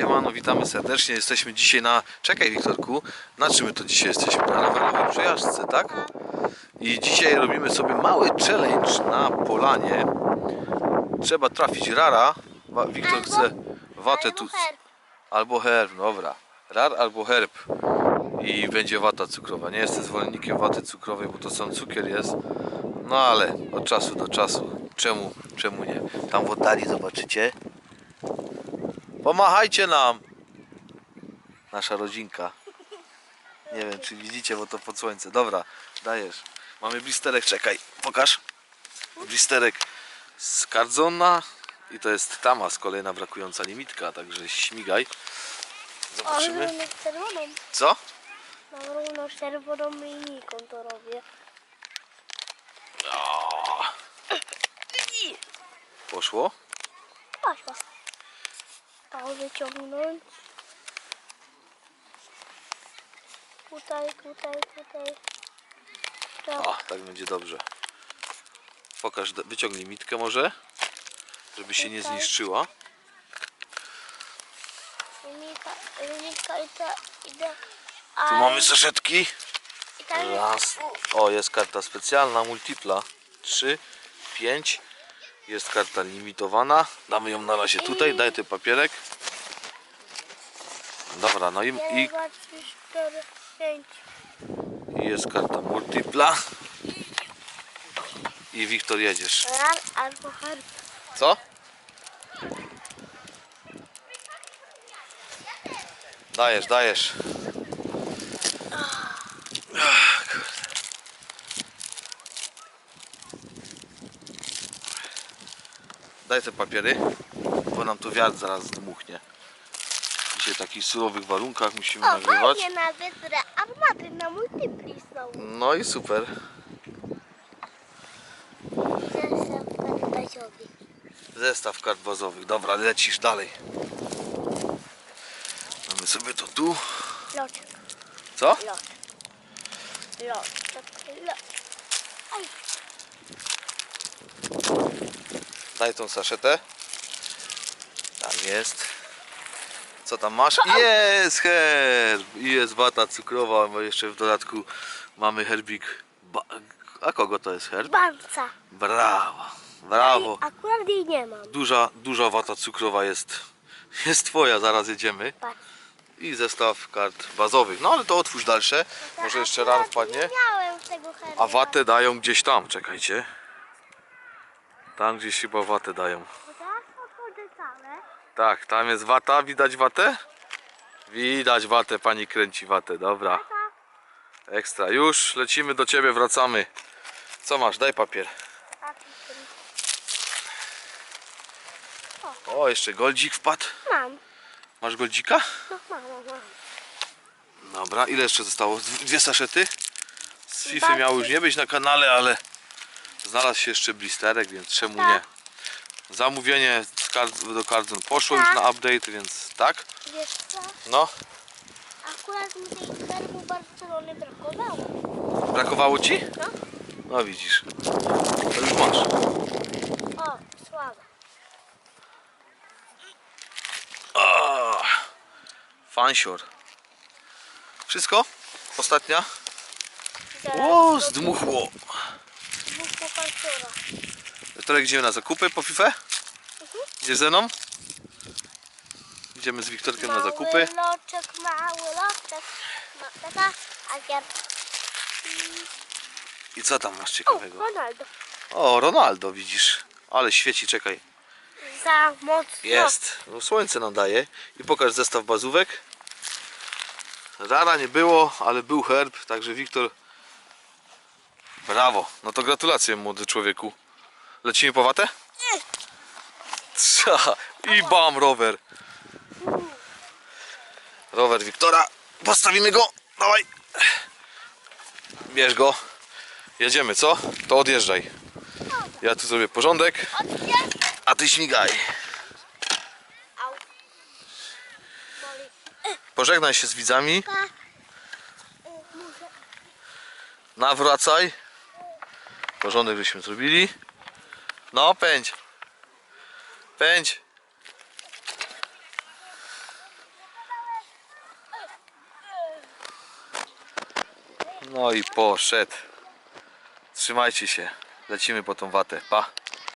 Siemano, witamy serdecznie. Jesteśmy dzisiaj na... Czekaj Wiktorku, na czym my to dzisiaj jesteśmy? Na rowerowej przejażdżce, tak? I dzisiaj robimy sobie mały challenge na polanie. Trzeba trafić rara. Wiktor chce watę tu... Albo herb. Albo herb, dobra. Rar albo herb. I będzie wata cukrowa. Nie jestem zwolennikiem waty cukrowej, bo to sam cukier jest. No ale od czasu do czasu. Czemu, czemu nie? Tam w oddali zobaczycie. Pomachajcie nam! Nasza rodzinka. Nie wiem, czy widzicie, bo to pod słońce. Dobra, dajesz. Mamy blisterek, czekaj, pokaż. Blisterek z kardzona i to jest Tamas, kolejna brakująca limitka, także śmigaj. Zobaczymy. z czerwoną. Co? Mam równo z czerwoną linijką to robię. O, poszło? Poszła. To wyciągnąć. Tutaj, tutaj, tutaj. Tak. O, tak będzie dobrze. Pokaż, wyciągnij mitkę może, żeby się nie zniszczyła. Idę. Tu mamy saszetki. Raz. O, jest karta specjalna, multipla. 3, 5. Jest karta limitowana. Damy ją na razie tutaj. Daj ten papierek. Dobra, no i, i, jest karta multipla. I Wiktor jedziesz. Rar albo herb. Co? Dajesz, dajesz. Daj te papiery, bo nam tu wiatr zaraz zdmuchnie. Dzisiaj w takich surowych warunkach musimy O, nagrywać. fajnie nawet armaty na multipli są. No i super. Jestem pamiętajciowi. Zestaw kart bazowych. Dobra, lecisz dalej. Mamy sobie to tu. Loczek, Co? lot. Loczek, lot. Aj, Daj tą saszetę. Tak jest. Co tam masz? Jest herb! I jest wata cukrowa, bo jeszcze w dodatku mamy herbik. Ba- A kogo to jest herb? banca. Brawo! Brawo! Akurat jej nie mam. Duża, duża wata cukrowa jest. Jest twoja, zaraz jedziemy. Patrz. I zestaw kart bazowych. No ale to otwórz dalsze. Może jeszcze Akurat wpadnie. Nie miałem tego herba. A watę dają gdzieś tam, czekajcie. Tam gdzieś chyba watę dają. Tak. Tak, tam jest wata, widać watę? Widać watę, pani kręci watę, dobra. Ekstra, już lecimy do ciebie, wracamy. Co masz? Daj papier. O, jeszcze goldzik wpadł. Mam. Masz goldzika? No, mam, mam. Dobra, ile jeszcze zostało? Dw- Dwie saszety? Z FIFA Dwa, miało już nie być na kanale, ale znalazł się jeszcze blisterek, więc czemu nie? Tak. Zamówienie z kart, do Cardon poszło już Tak. na update, więc tak? Wiesz co? No, Akurat mi tej herbu Barcelony brakowało. brakowało ci? No. No widzisz, to już masz. O, słabe. Ah, Fansior. Wszystko? Ostatnia? O, zdmuchło. Wtorek idziemy na zakupy po FIFA? Idziesz ze mną? Idziemy z Wiktorkiem na zakupy. Mały loczek, mały loczek. Ma, ja... I co tam masz O, ciekawego? Ronaldo. O, Ronaldo widzisz. Ale świeci, czekaj. Za mocno. Jest. No, słońce nam daje. I pokaż zestaw bazówek. Rara nie było, ale był herb, także Wiktor. Brawo. No to gratulacje młody człowieku. Lecimy po watę? Nie. Trza. I bam rower. Rower Wiktora. Postawimy go. Dawaj. Bierz go. Jedziemy, co? To odjeżdżaj. Ja tu zrobię porządek, a ty śmigaj. Pożegnaj się z widzami. Nawracaj. Porządek żeśmy zrobili. No, pędź. Pędź. No i poszedł. Trzymajcie się. Lecimy po tą watę. Pa.